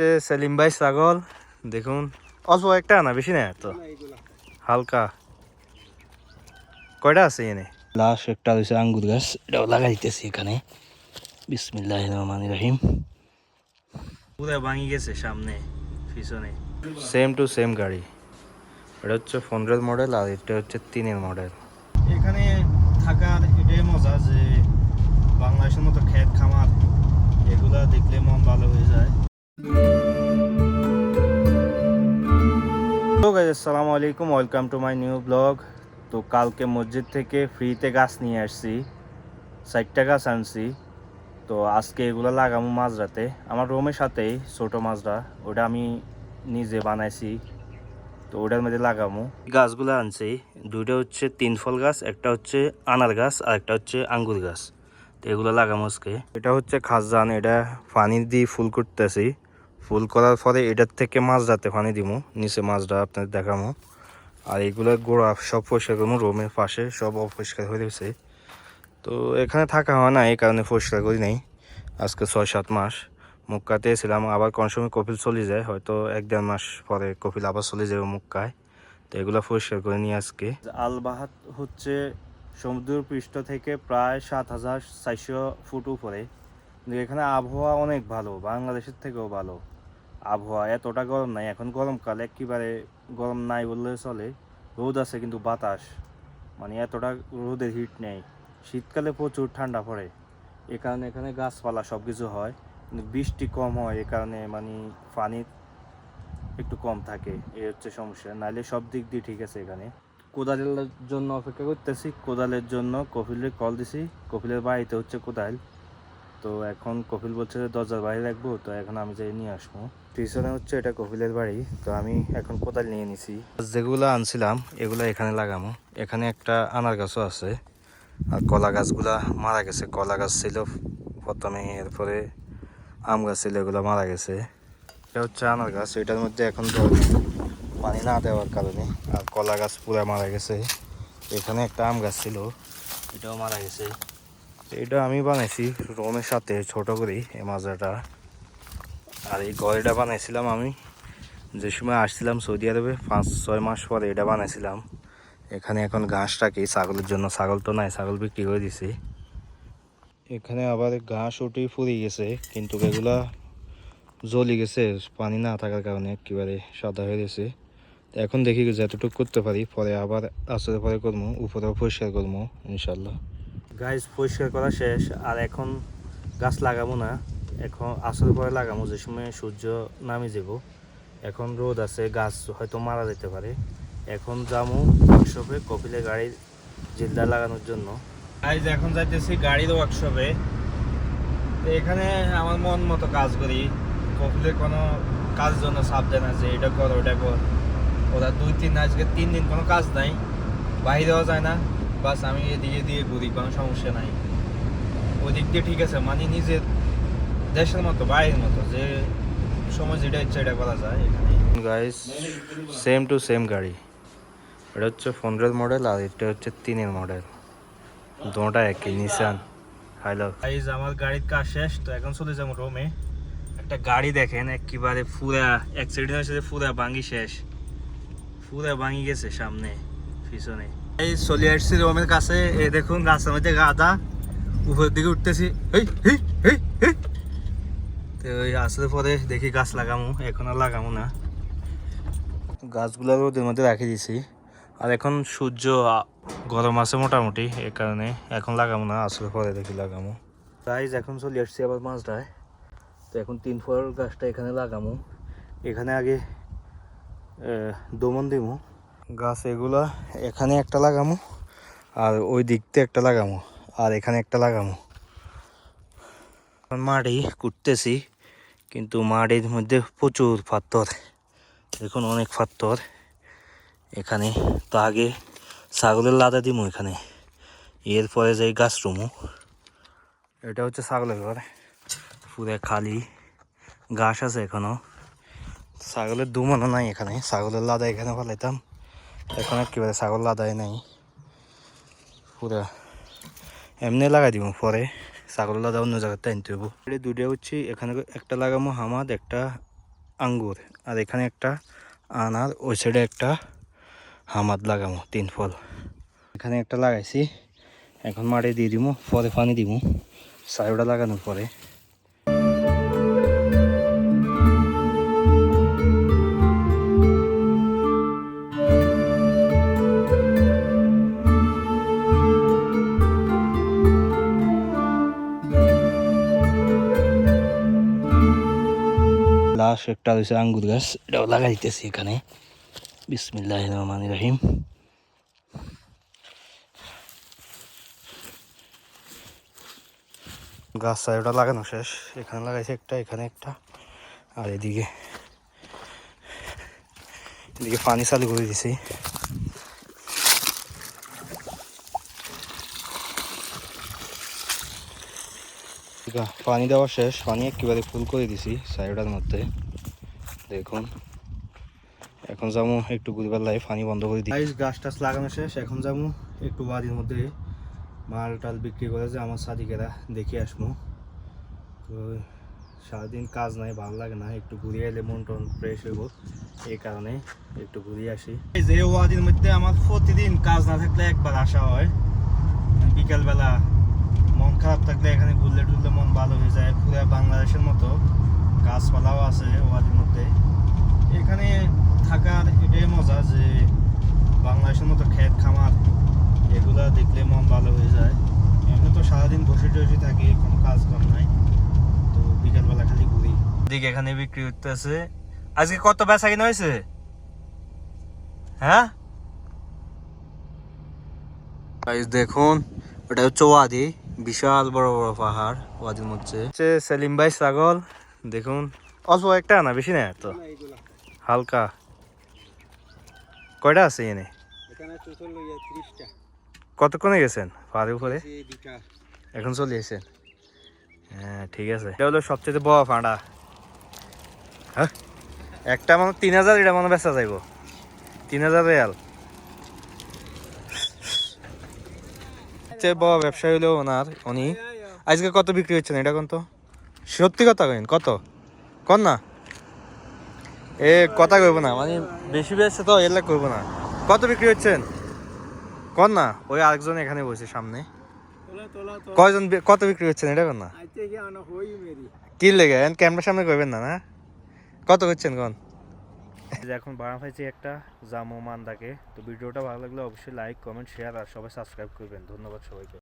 হচ্ছে সেলিম ভাই ছাগল। দেখুন অল্প একটা না বেশি না তো হালকা। কয়টা আছে এনে? লাস্ট একটা হচ্ছে আঙ্গুর গাছ এটাও লাগাই দিতেছি এখানে। বিসমিল্লাহ রহমান রহিম। পুরো ভাঙি গেছে সামনে পিছনে। সেম টু সেম গাড়ি। এটা হচ্ছে পনেরোর মডেল আর এটা হচ্ছে তিনের মডেল। এখানে থাকার এটাই মজা যে বাংলাদেশের মতো ক্ষেত খামার এগুলা দেখলে মন ভালো হয়ে যায়। আসসালামু আলাইকুম welcome to my new blog তো কালকে মসজিদ থেকে ফ্রিতে গাছ নিয়ে আসছি ষাটটা গাছ আনছি। তো আজকে এগুলো লাগাবো মাঝরাতে। আমার রুমের সাথেই ছোটো মাছরা ওটা আমি নিজে বানাইছি। তো ওটার মধ্যে লাগাবো। গাছগুলো আনছি, দুইটা হচ্ছে তিন ফল গাছ, একটা হচ্ছে আনার গাছ, আর একটা হচ্ছে আঙ্গুর গাছ। তো এগুলো লাগাবো আজকে। এটা হচ্ছে খাজান, এটা পানি দিয়ে ফুল করতেছি। ফুল করার পরে এটার থেকে মাছ যাতে পানি দিব নিচে মাছটা আপনাদের দেখাবো আর এগুলো গোড়া সব পরিষ্কার করব রুমের পাশে সব অপরিষ্কার হয়ে গেছে তো এখানে থাকা হয় না, এই কারণে পরিষ্কার করি নাই। আজকে ছয় সাত মাস মুক্কাতে ছিলাম আবার কোন সময় কপিল চলে যায়, হয়তো এক দেড় মাস পরে কপিল আবার চলে যাবে মুক্কায় তো এগুলো পরিষ্কার করে নিয়ে আজকে। আলবাহাত হচ্ছে সমুদ্র পৃষ্ঠ থেকে প্রায় সাত হাজার চারশো ফুট উপরে। কিন্তু এখানে আবহাওয়া অনেক ভালো, বাংলাদেশের থেকেও ভালো। আবহাওয়া এতটা গরম নাই, এখন গরমকাল একেবারে গরম নাই বললে চলে। রোদ আছে কিন্তু বাতাস মানে এতটা রোদের হিট নেই। শীতকালে প্রচুর ঠান্ডা পড়ে, এ কারণে এখানে গাছপালা সব কিছু হয়, কিন্তু বৃষ্টি কম হয়, এ কারণে মানে পানি একটু কম থাকে এই হচ্ছে সমস্যা। নাহলে সব দিক দিয়ে ঠিক আছে এখানে। কোদালের জন্য অপেক্ষা করতেছি, কোদালের জন্য কপিলের কল দিছি, কপিলের বাড়িতে হচ্ছে কোদাল। তো এখন কপিল বলছে যে দরজার বাইরে রাখব তো এখন আমি যাই নিয়ে আসব। পিছনে হচ্ছে এটা কপিলের বাড়ি তো আমি এখন কোদাল নিয়ে নিছি। যেগুলো আনছিলাম এগুলো এখানে লাগামো। এখানে একটা আনার গাছও আছে আর কলা গাছগুলা মারা গেছে। কলা গাছ ছিল প্রথমে এরপরে আম গাছ ছিল এগুলো মারা গেছে। এটা হচ্ছে আনার গাছ এটার মধ্যে এখন নেই, পানি না দেওয়ার কারণে আর কলা গাছ পুরা মারা গেছে। এখানে একটা আম গাছ ছিল এটাও মারা গেছে। তো এটা আমি বানাইছি রোমের সাথে, ছোট করে এই মাজাটা। আর এই গড়িটা বানাইছিলাম আমি। যে সময় আসছিলাম সৌদি আরবে, পাঁচ, ছয় মাস পরে এটা বানাইছিলাম। এখানে এখন ঘাস রাখি, ছাগলের জন্য। ছাগল তো নাই, ছাগল বিক্রি করে দিছি। এখানে আবার ঘাস উঠে ফুরিয়ে গেছে, কিন্তু এগুলা জ্বলি গেছে। পানি না থাকার কারণে একেবারে সাদা হয়ে গেছে। এখন দেখি যতটুকু করতে পারি, পরে আবার আসলে পরে করব, উপরেও পরিষ্কার করব, ইনশাল্লাহ। গাছ পরিষ্কার করা শেষ। আর এখন গাছ লাগাবো না। এখন আসলে পরে লাগাবো, যে সময় সূর্য নামে যাব। এখন রোদ আছে, গাছ হয়তো মারা যেতে পারে। এখন যাব ওয়ার্কশপে কপিলে গাড়ির জিলদা লাগানোর জন্য। গাইজ এখন যাইতেছি গাড়ির ওয়ার্কশপে তো এখানে আমার মন মতো কাজ করি। কপিলের কোনো কাজ জন্য চাপ দেয় না যে এটা কর ওটা কর। ওরা দুই তিন, আজকে তিন দিন কোনো কাজ নাই। বাইরেও যায় না। বাস আমি এদিকে দিয়ে ঘুরি কোনো সমস্যা নাই। ওই দিক দিয়ে ঠিক আছে মানে নিজের দেশের মতো বাইরের মতো যে সময় যেটা ইচ্ছা এটা করা যায় এখানে। গাইস সেম টু সেম গাড়ি। এটা হচ্ছে পনেরোর মডেল আর এটা হচ্ছে তিনের মডেল দুটা একই নিসান হ্যালো গাইজ আমার গাড়ির কাজ শেষ তো এখন চলে যাব রোমে। একটা গাড়ি দেখেন একেবারে পুরা অ্যাক্সিডেন্ট হয়েছে পুরা ভাঙি শেষ। পুরা ভাঙি গেছে সামনে পিছনে। এই চলে আসছি রোমের কাছে। এ দেখুন, রাস্তার মধ্যে গাদা উপরের দিকে উঠতেছি। এই তো ওই আসলে পরে দেখি গাছ লাগামু। এখন আর লাগামু না। গাছগুলো রোদের মধ্যে রাখি দিছি। আর এখন সূর্য গরম আছে মোটামুটি এই কারণে এখন লাগামু না, আসলে পরে দেখি লাগামু। গাইজ এখন চলে আসছি আবার মাছটায়। তো এখন তিন ফল গাছটা এখানে লাগামু। এখানে আগে দমন দিমু। গাছ এগুলা, এখানে একটা লাগামো আর ওই দিকতে একটা লাগামো আর এখানে একটা লাগামো। মাটি কুটতেছি, কিন্তু মাটির মধ্যে প্রচুর পাথর। দেখুন অনেক পাথর। এখানে তো আগে ছাগলের লাদা দিমু এখানে। এরপরে যাই গাছ রুমু, এটা হচ্ছে ছাগলের ঘর। পুরো খালি ঘাস আছে এখনও। ছাগলের দুমানো নাই এখানে, ছাগলের লাদা এখানে ফেলাইতাম। এখন একেবারে ছাগল লাদাই নাই। পুরা এমনি লাগাই দিব পরে ছাগল লাদা অন্য জায়গাতে আনতে হব। দুটো হচ্ছে এখানে একটা লাগামো হামাদ, একটা আঙ্গুর আর এখানে একটা আনার ওই সাইডে একটা হামাদ লাগামো, তিন ফল। এখানে একটা লাগাইছি। এখন মাটি দিয়ে দিব পরে পানি দিব সাইডটা লাগানোর পরে লাস্ট একটা রয়েছে আঙ্গুর গাছ, এটাও লাগাইতেছি এখানে। বিসমিল্লাহ রহমান রহিম। গাছ ওটা লাগানো শেষ। এখানে লাগাইছে একটা, এখানে একটা, আর এদিকে এদিকে পানি চালু করে দিছি। গা- পানি দেওয়া শেষ। পানি একেবারে ফুল করে দিছি সাইডার মধ্যে। দেখুন, এখন যাব একটু ঘুরবার লাই পানি বন্ধ করে দিই। গাছ টাছ লাগানো শেষ, এখন যাব একটু বাড়ির মধ্যে মাল টাল বিক্রি করে, যে আমার সাদিকেরা দেখে আসব। তো সারাদিন কাজ নাই, ভালো লাগে না, একটু ঘুরিয়ে এলে মন টন ফ্রেশ হইব। এই কারণে একটু ঘুরিয়ে আসি। যে ওয়াদির মধ্যে আমার প্রতিদিন কাজ না থাকলে একবার আসা হয়। বিকালবেলা মন খারাপ থাকলে এখানে ঘুরলে টুরলে মন ভালো হয়ে যায়, পুরো বাংলাদেশের মতো। গাছপালাও আছে ওয়াদির মধ্যে। এখানে থাকার এটাই মজা যে বাংলাদেশের মতো ক্ষেত, খামার, এগুলা দেখলে মন ভালো হয়ে যায়। এমনি তো সারাদিন বসে টসে থাকি, কোনো কাজ কাম নাই। তো বিকালবেলা খালি ঘুরি। দিকে এখানে বিক্রি করতেছে আজকে কত বেচা কিনা হয়েছে হ্যাঁ? দেখুন ওটা হচ্ছে ওয়াদি। বিশাল বড় বড় পাহাড় ওয়াদির মধ্যে হচ্ছে সেলিম ভাই ছাগল দেখুন। অল্প একটা না বেশি না তো হালকা। কয়টা আছে এনে? কতক্ষণে গেছেন? পাহাড়ের উপরে? এখন চলে এসেছেন? হ্যাঁ ঠিক আছে। এটা হলো সবচেয়ে বড় ফাঁড়া হ্যাঁ? একটা মানে তিন হাজার এটা মানে বেচা যাইব। তিন হাজার রিয়াল। সবচেয়ে বড় ব্যবসায়ী হলো ওনার উনি। আজকে কত বিক্রি হচ্ছে না? এটা কোন তো? সত্যি কথা কেন কত? কন না? এ কথা কইব না মানে বেশি বেশি তো এলা কইব না। কত বিক্রি হচ্ছেন? কন না? ওই আরেকজন এখানে বসে সামনে। কয়জন কত বিক্রি হচ্ছেন? এটা কন না? কি লেগে? ক্যামেরার সামনে কইবেন না না? কত করছেন কোন? এখন বানানো হয়েছে একটা জামু মান্দাকে। তো ভিডিওটা ভালো লাগলে অবশ্যই লাইক কমেন্ট শেয়ার আর সবাই সাবস্ক্রাইব করবেন। ধন্যবাদ সবাইকে।